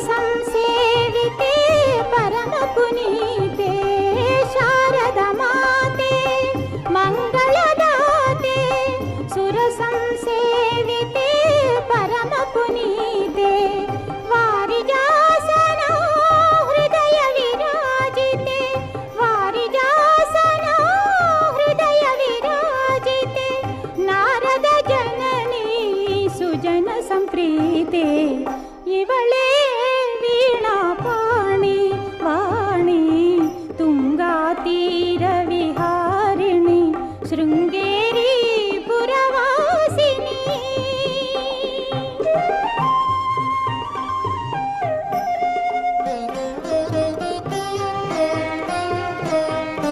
संसेविते परमपुनीते शारदमाते मङ्गलदाते सुरसंसेविते परमपुनीते वारिजासनो हृदयविराजिते वारिजासनो हृदयविराजिते नारदजननी सुजनसम्प्रीते ಇವಳೇ